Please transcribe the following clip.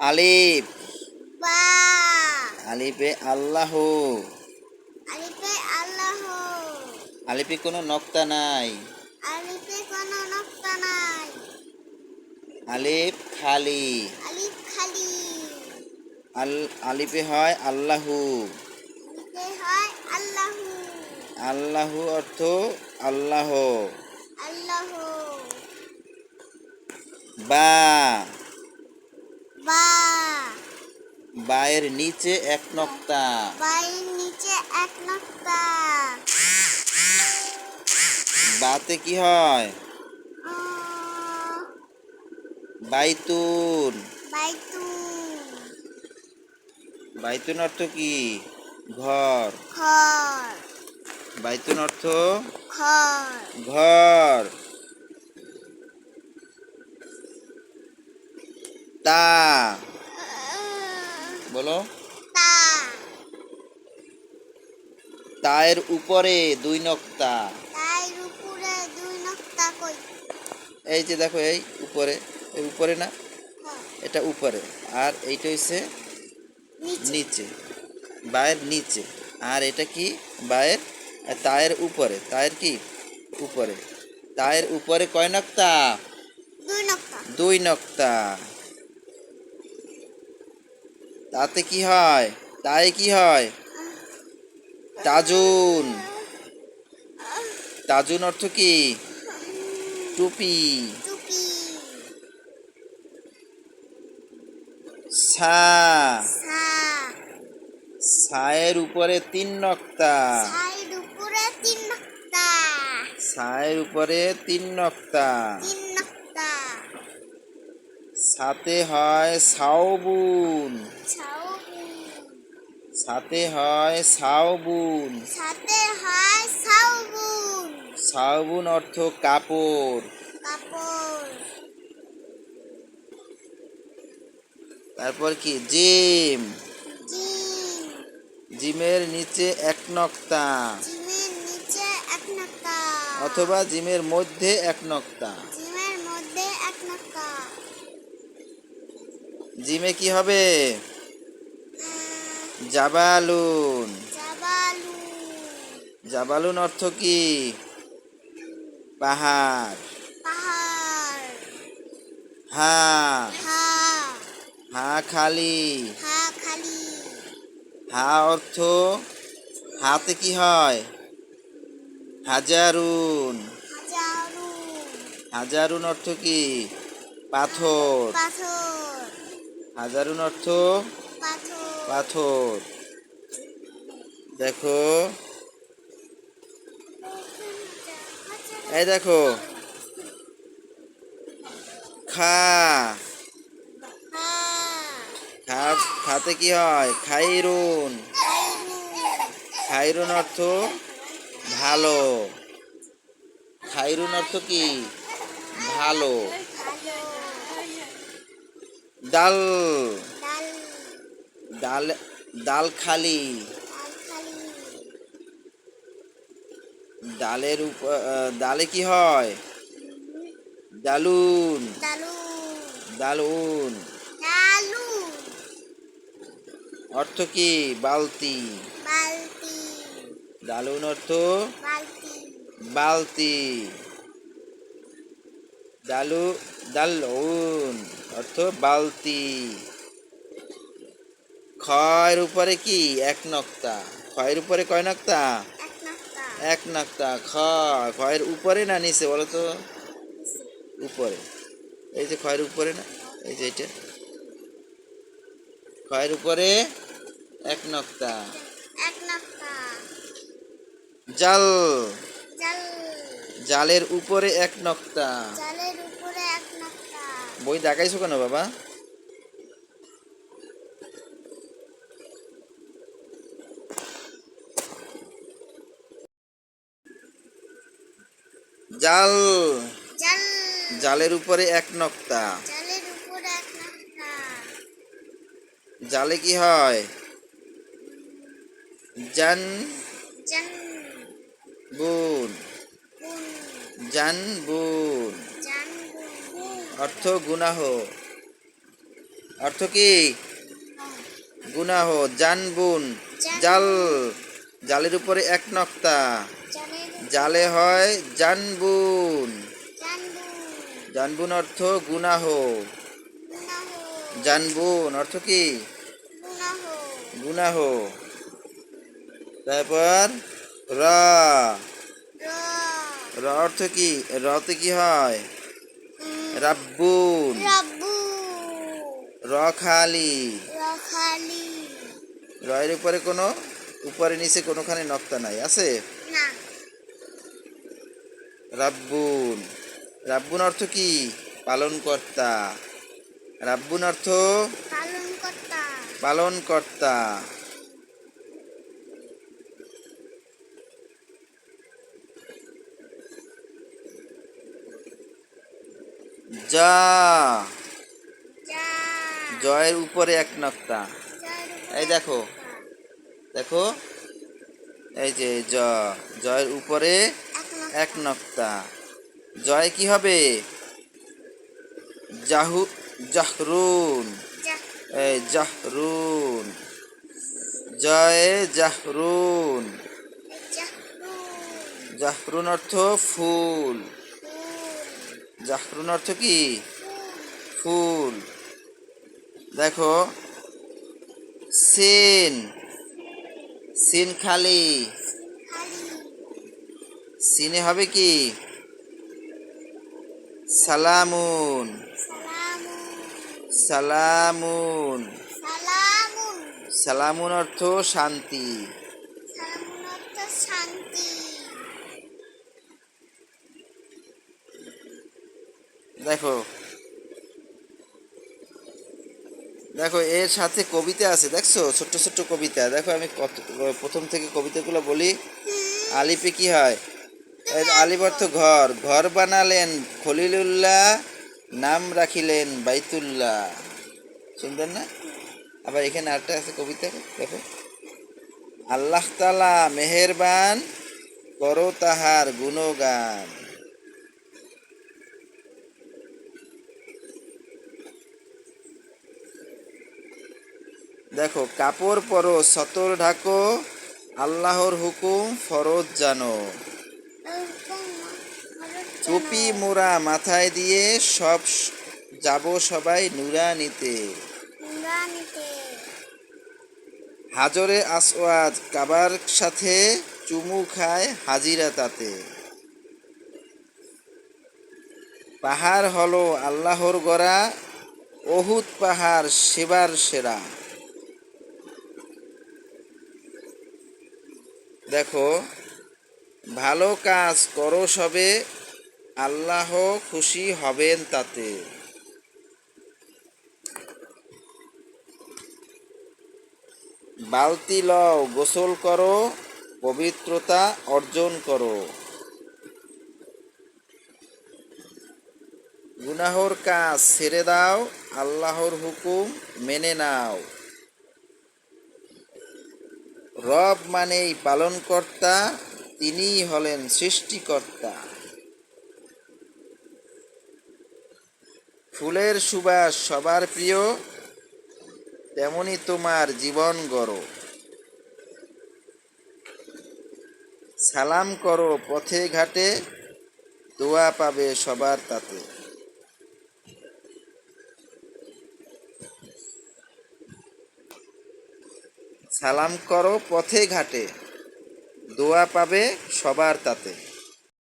আলিফ। বা। আলিফে আল্লাহ। আলিফে আল্লাহ। আলিফে কোনো নক্তা নাই। আলিফে কোনো নক্তা নাই। আলিফ খালি। আলিফ খালি। আল আলিফে হয় আল্লাহু। আলিফে হয় আল্লাহ। আল্লাহু অর্থ আল্লাহ। আল্লাহ। বা। বা। বায়ের নিচে এক নক্তা। বাইয়ের নিচে এক নক্তা। বাতে কি হয়? বাইতুন। বাইতুন। বাইতুন অর্থ কি? ঘর। ঘর। বাইতুন অর্থ? ঘর। ঘর। তা। বলো। তায়ের উপরে দুই নক্তা। এই যে দেখো এই উপরে এই উপরে না? হ্যাঁ, এটা উপরে। আর এইটা হচ্ছে নিচে। বায়ের নিচে। আর এটা কি? বায়ের তায়ের উপরে। তায়ের কি? উপরে। তায়ের উপরে কয় নক্তা? দুই নক্তা। দুই নক্তা। তাতে কি হয়? তাই কি হয়? তাজুন। তাজুন অর্থ কি? টুপি। সা সায়ের উপরে তিন নক্তা। সাইড উপরে তিন নক্তা। সায়ের উপরে তিন নক্তা। সাথে হয় সাউবুন সাথে হয় সাউবুন সাথে হয় ছাউবুন সাউবুন অর্থ কাপড়। কাপড়। তারপর কি? জিম। জিমের নিচে এক নক্তা। অথবা জিমের মধ্যে এক নক্তা জিমের মধ্যে এক নক্তা জিমে কি হবে? জাবালুন। জাবালু জাবালুন অর্থ কি? পাহাড়। হা। হা। খালি। হা অর্থ হাতে কি হয়? হাজারুন। হাজারু হাজারুন অর্থ কি? পাথর। পাথর। হাজারুন অর্থ? পাথর। দেখো। এই দেখো। খা। খা খাতে কি হয়? খাইরুন। খাইরুন অর্থ ভালো। খাইরুন অর্থ কি? ভালো। ডাল। ডাল। ডাল খালি। ডালের উপর ডালে কি হয়? ডালুন। ডালুন। অর্থ কি? বালতি। ডালুন অর্থ? বালতি। বালতি। ডালু ডালুন। অর্থ বালতি। খয়ের উপরে কি? এক নক্তা। খয়ের উপরে কয় নক্তা? এক নক্তা। খ খয়ের উপরে না নিচে বলো তো? উপরে। এই যে খয়ের উপরে না? এই যে এটা। খয়ের উপরে এক নক্তা। জাল। জাল। জালের উপরে এক নক্তা জালের উপরে এক নক্তা বই দেখাইছো কেন বাবা? জাল। জাল। জালের উপরে এক নক্তা। জালে কি হয়? জান। জান। বুন। জান বুন। অর্থ গুনাহ। অর্থ কি? গুনাহ জানবুন জাল জালের উপরে এক নক্তা। জালে হয় জানবুন জানবু জানবুন অর্থ গুনাহ। জানবুন অর্থ কি? গুনাহ। তারপর র অর্থ কি? রতে কি হয়? রাব্বুন। রাব্বু র রখালি। রয়ের উপরে কোনো উপরে নিচে কোনোখানে নক্তা নাই আছে? না। রাব্বুন। রাব্বুন অর্থ কি? পালন কর্তা রাব্বুন অর্থ? পালন কর্তা যা। জয়ের উপরে এক নক্তা। এই দেখো। দেখো। এই যে জ জয়ের উপরে এক নক্তা। জয় কি হবে? জাহু জাহরুন। এই জাহরুন। জয় জাহরুন। জাহরুন অর্থ ফুল। ফুল জাহরুন অর্থ কি? ফুল। দেখো সিন। সিন খালি খালি। সিনে হবে কি? সালামুন। সালামুন। সালামুন। সালামুন অর্থ শান্তি। দেখো। দেখো, এর সাথে কবিতা আছে, দেখছ? ছোট্ট ছোট্ট কবিতা। দেখো, আমি কত, প্রথম থেকে কবিতাগুলো বলি। আলিপে কি হয়? আলিপ অর্থ ঘর। ঘর বানালেন খলিলুল্লাহ, নাম রাখিলেন বাইতুল্লাহ। সুন্দর না? আবার এখানে আরেকটা আছে কবিতা, দেখো। আল্লাহ তালা মেহেরবান করো তাহার গুণগান। দেখো, কাপড় পরো, সতর ঢাকো, আল্লাহর হুকুম ফরজ জানো। টুপি মোড়া মাথায় দিয়ে সব যাব সবাই নুরানিতে। নুরানিতে হাজরে আসওয়াদ কাবার সাথে চুমু খায় হাজিরা তাতে। পাহাড় হলো আল্লাহর গড়া অহুত পাহাড় সেবার সেরা। দেখো, ভালো কাজ করো সবে, আল্লাহ খুশি হবেন তাতে। বালতি লও, গোসল করো, পবিত্রতা অর্জন করো। গুনাহর কাজ ছেড়ে দাও, আল্লাহর হুকুম মেনে নাও। রব মানেই পালনকর্তা, তিনিই হলেন সৃষ্টিকর্তা। ফুলের সুবাস সবার প্রিয়, তেমনি তোমার জীবন গড়ো। সালাম করো পথে ঘাটে, দোয়া পাবে সবার তাতে। সালাম করো পথে ঘাটে। দোয়া পাবে সবার তাতে।